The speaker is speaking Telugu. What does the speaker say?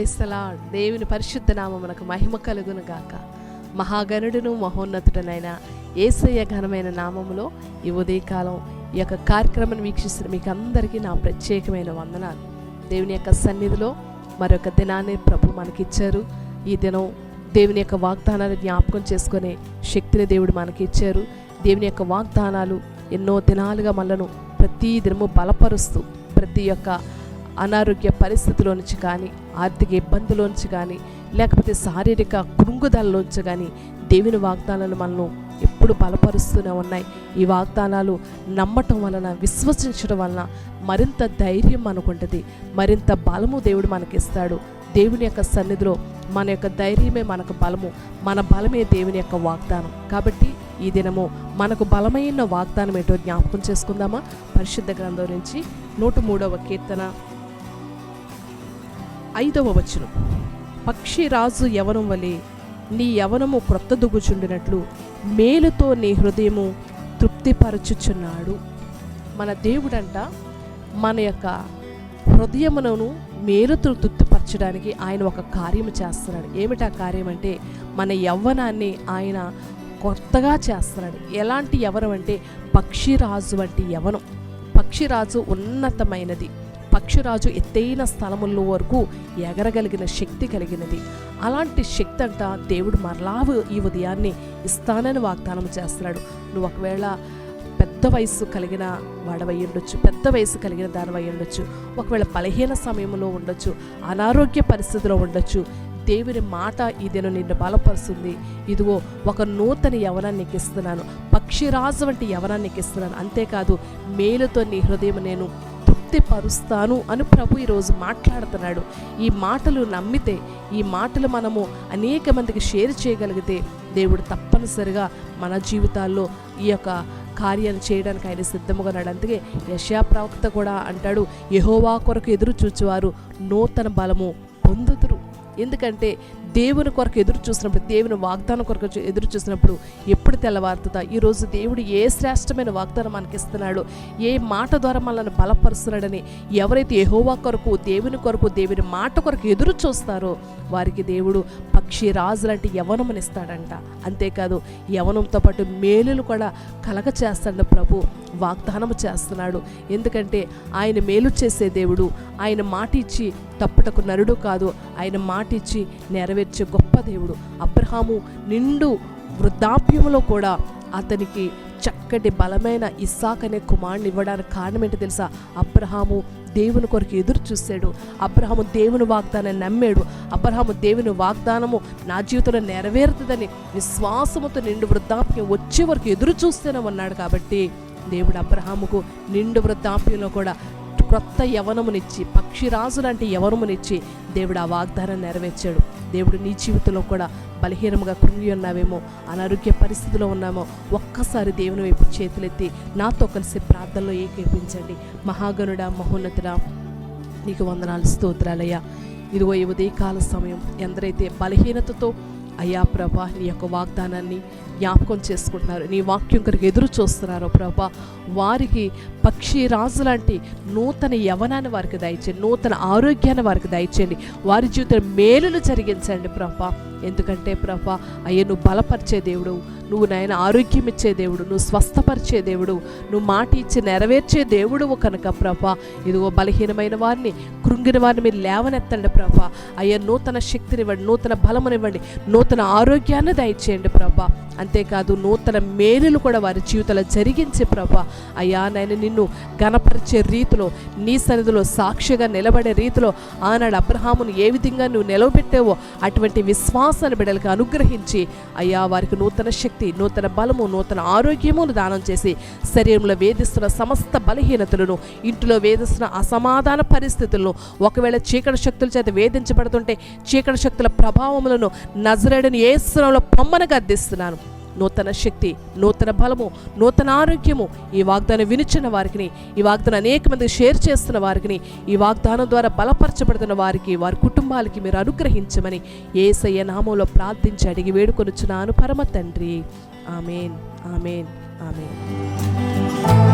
క్రైస్తలా దేవుని పరిశుద్ధ నామమునకు మహిమ కలుగును గాక. మహాగణుడును మహోన్నతుడనైన ఏసయ్య ఘనమైన నామములో ఈ ఉదయకాలం ఈ యొక్క కార్యక్రమాన్ని వీక్షిస్తున్న మీకు అందరికీ నా ప్రత్యేకమైన వందనాలు. దేవుని యొక్క సన్నిధిలో మరొక దినాన్ని ప్రభు మనకిచ్చారు. ఈ దినం దేవుని యొక్క వాగ్దానాలు జ్ఞాపకం చేసుకునే శక్తిని దేవుడు మనకి ఇచ్చారు దేవుని యొక్క వాగ్దానాలు ఎన్నో దినాలుగా మనను ప్రతి దినము బలపరుస్తూ ప్రతి యొక్క అనారోగ్య పరిస్థితిలో నుంచి కానీ ఆర్థిక ఇబ్బందుల కానీ లేకపోతే శారీరక కృంగుదలలోంచి కానీ దేవుని వాగ్దానాలు మనల్ని ఎప్పుడు బలపరుస్తూనే ఉన్నాయి. ఈ వాగ్దానాలు నమ్మటం వలన విశ్వసించడం వలన మరింత ధైర్యం మనకుంటుంది. మరింత బలము దేవుడు మనకిస్తాడు. దేవుని యొక్క సన్నిధిలో మన యొక్క ధైర్యమే మనకు బలము. మన బలమే దేవుని యొక్క వాగ్దానం. కాబట్టి ఈ దినము మనకు బలమైన వాగ్దానం ఏంటో జ్ఞాపకం చేసుకుందామా? పరిశుద్ధ గ్రంథం నుంచి నూట మూడవ కీర్తన ఐదవ వచనం. పక్షి రాజు యవనం వలె నీ యవనము క్రొత్త దుగుచుండినట్లు మేలుతో నీ హృదయము తృప్తిపరచుచున్నాడు. మన దేవుడంట మన యొక్క హృదయమును మేలుతో తృప్తిపరచడానికి ఆయన ఒక కార్యం చేస్తున్నాడు. ఏమిటా కార్యం అంటే మన యవ్వనాన్ని ఆయన కొత్తగా చేస్తున్నాడు. ఎలాంటి యవనం అంటే పక్షిరాజు వంటి యవనం పక్షిరాజు ఉన్నతమైనది. పక్షిరాజు ఎత్తైన స్థలముల్లో వరకు ఎగరగలిగిన శక్తి కలిగినది. అలాంటి శక్తి అంట దేవుడు మరలా ఈ ఉదయాన్ని ఇస్తానని వాగ్దానం చేస్తున్నాడు. నువ్వు ఒకవేళ పెద్ద వయసు కలిగిన వాడవై ఉండొచ్చు పెద్ద వయసు కలిగిన దానివై ఉండొచ్చు ఒకవేళ బలహీన సమయంలో ఉండొచ్చు అనారోగ్య పరిస్థితిలో ఉండొచ్చు దేవుని మాట ఇదేను నిన్ను బలపరుస్తుంది. ఇదిగో ఒక నూతన యవనాన్ని నీకు ఇస్తున్నాను. పక్షిరాజు వంటి యవనాన్ని నీకు ఇస్తున్నాను. అంతేకాదు మేలుతో నీ హృదయం నేను తృప్తిపరుస్తాను అని ప్రభు ఈరోజు మాట్లాడుతున్నాడు. ఈ మాటలు నమ్మితే ఈ మాటలు మనము అనేక మందికి షేర్ చేయగలిగితే దేవుడు తప్పనిసరిగా మన జీవితాల్లో ఈ యొక్క కార్యాన్ని చేయడానికి ఆయన సిద్ధముగా ఉన్నాడు. అందుకే యశా ప్రవక్త కూడా అంటాడు యహోవా కొరకు ఎదురు చూచేవారు నూతన బలము పొందుతురు ఎందుకంటే దేవుని కొరకు ఎదురు చూసినప్పుడు దేవుని వాగ్దానం కొరకు ఎదురు చూసినప్పుడు ఎప్పుడు తెల్లవారుతుందా? ఈరోజు దేవుడు ఏ శ్రేష్టమైన వాగ్దానం మనకి ఇస్తున్నాడు ఏ మాట ద్వారా మనల్ని బలపరుస్తున్నాడని ఎవరైతే ఎహోవా కొరకు దేవుని కొరకు దేవుని మాట కొరకు ఎదురు చూస్తారో వారికి దేవుడు పక్షి రాజు లాంటి యవనమునిస్తాడంట. అంతేకాదు యవనంతో పాటు మేలులు కూడా కలగ చేస్తాడు ప్రభు. వాగ్దానము చేస్తున్నాడు. ఎందుకంటే ఆయన మేలు చేసే దేవుడు ఆయన మాట ఇచ్చి తప్పుటకు నరుడు కాదు. ఆయన మాట మాటిచ్చి నెరవేర్చే గొప్ప దేవుడు. అబ్రహాము నిండు వృద్ధాప్యంలో కూడా అతనికి చక్కటి బలమైన ఇస్సాక్ అనే కుమారుని ఇవ్వడానికి కారణం ఏంటి తెలుసా? అబ్రహాము దేవుని కొరకు ఎదురు చూశాడు. అబ్రహాము దేవుని వాగ్దానాన్ని నమ్మాడు. అబ్రహాము దేవుని వాగ్దానము నా జీవితంలో నెరవేరుతుందని విశ్వాసముతో నిండు వృద్ధాప్యం వచ్చే వరకు ఎదురు చూస్తూనే ఉన్నాడు కాబట్టి దేవుడు అబ్రహాముకు నిండు వృద్ధాప్యంలో కూడా క్రొత్త యవనమునిచ్చి పక్షిరాజు లాంటి యవనమునిచ్చి దేవుడు ఆ వాగ్దానం నెరవేర్చాడు. దేవుడు నీ జీవితంలో కూడా బలహీనముగా కృంగి ఉన్నావేమో అనారోగ్య పరిస్థితిలో ఉన్నామో ఒక్కసారి దేవుని వైపు చేతులెత్తి నాతో కలిసి ప్రార్థనలో ఏకీపించండి. మహాగనుడ మహోన్నతుడా నీకు వందనాలు స్తోత్రాలయ్యా. ఇదిగో ఈ ఉదయకాల సమయం. ఎందరైతే బలహీనతతో అయ్యా ప్రభా నీ యొక్క వాగ్దానాన్ని జ్ఞాపకం చేసుకుంటున్నారు. నీ వాక్యం కొరకు ఎదురు చూస్తున్నారో ప్రభా. వారికి పక్షి రాజు లాంటి నూతన యవనాన్ని వారికి దయచేయండి నూతన ఆరోగ్యాన్ని వారికి దయచేయండి. వారి జీవితం మేలులు జరిగించండి ప్రభా. ఎందుకంటే ప్రభా అయ్యా నువ్వు బలపరిచే దేవుడు. నువ్వు నాయన ఆరోగ్యం ఇచ్చే దేవుడు నువ్వు స్వస్థపరిచే దేవుడు నువ్వు మాట ఇచ్చి నెరవేర్చే దేవుడువు కనుక ప్రభా. ఇదిగో బలహీనమైన వారిని కృంగిన వారిని మీరు లేవనెత్తండి ప్రభా. అయ్యా నూతన శక్తినివ్వండి నూతన బలమునివ్వండి నూతన ఆరోగ్యాన్ని దయచేయండి ప్రభా. అంతేకాదు నూతన మేలులు కూడా వారి జీవితంలో జరిగించే ప్రభా. అయ్యా నాయన నిన్ను గణపరిచే రీతిలో నీ సన్నిధిలో సాక్షిగా నిలబడే రీతిలో ఆనాడు అబ్రహామును ఏ విధంగా నువ్వు నిలవబెట్టావో అటువంటి విశ్వాసాన్ని బిడ్డలకు అనుగ్రహించి అయ్యా వారికి నూతన శక్తి నూతన బలము నూతన ఆరోగ్యమును దానం చేసి శరీరంలో వేధిస్తున్న సమస్త బలహీనతలను ఇంటిలో వేధిస్తున్న అసమాధాన పరిస్థితులను ఒకవేళ చీకటి శక్తుల చేత వేధించబడుతుంటే చీకటి శక్తుల ప్రభావములను నజరేడని ఏ స్థలంలో పొమ్మనగా అద్దిస్తున్నాను నూతన శక్తి నూతన బలము నూతన ఆరోగ్యము ఈ వాగ్దానం వినిచిన వారికి ఈ వాగ్దానం అనేక మంది షేర్ చేస్తున్న వారికి ఈ వాగ్దానం ద్వారా బలపరచబడుతున్న వారికి వారి కుటుంబాలకి మీరు అనుగ్రహించమని ఏసయ్య నామంలో ప్రార్థించి అడిగి వేడుకొనుచున్నాను. పరమ తండ్రి. ఆమెన్. ఆమెన్. ఆమెన్.